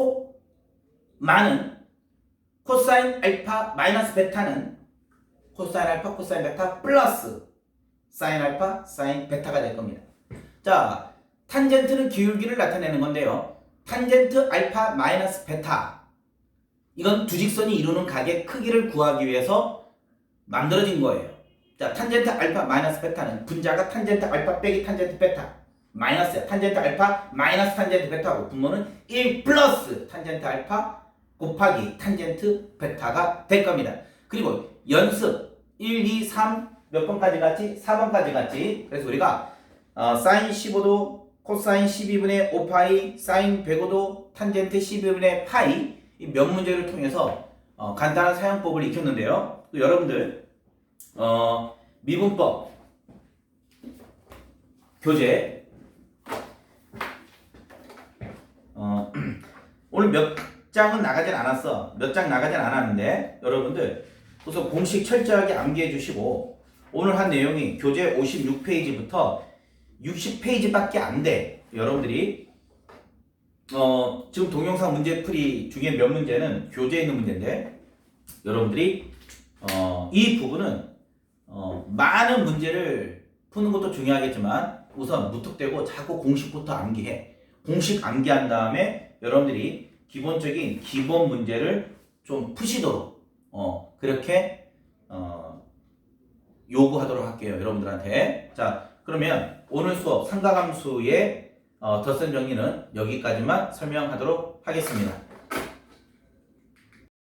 코 많은 코사인 알파 마이너스 베타는 코사인 알파 코사인 베타 플러스 사인 알파 사인 베타가 될 겁니다. 자, 탄젠트는 기울기를 나타내는 건데요. 탄젠트 알파 마이너스 베타 이건 두 직선이 이루는 각의 크기를 구하기 위해서 만들어진 거예요. 자, 탄젠트 알파 마이너스 베타는 분자가 탄젠트 알파 빼기 탄젠트 베타 마이너스야. 탄젠트 알파 마이너스 탄젠트 베타고 분모는 1 플러스 탄젠트 알파 곱하기 탄젠트 베타가 될 겁니다. 그리고 연습 1, 2, 3 몇 번까지 갔지? 4번까지 갔지? 그래서 우리가 어, 사인 15도 코사인 12분의 5파이 사인 105도 탄젠트 12분의 파이 이몇 문제를 통해서 어, 간단한 사용법을 익혔는데요. 또 여러분들 어, 미분법 교재 어, 오늘 몇 장은 나가진 않았어. 몇 장 나가진 않았는데 여러분들 우선 공식 철저하게 암기해 주시고 오늘 한 내용이 교재 56페이지부터 60페이지밖에 안 돼. 여러분들이 어, 지금 동영상 문제 풀이 중에 몇 문제는 교재에 있는 문제인데 여러분들이 어, 이 부분은 어, 많은 문제를 푸는 것도 중요하겠지만 우선 무턱대고 자꾸 공식부터 암기해. 공식 암기한 다음에 여러분들이 기본적인 기본 문제를 좀 푸시도록 어, 그렇게 어, 요구하도록 할게요. 여러분들한테. 자, 그러면 오늘 수업 삼가함수의 어, 덧선 정리는 여기까지만 설명하도록 하겠습니다.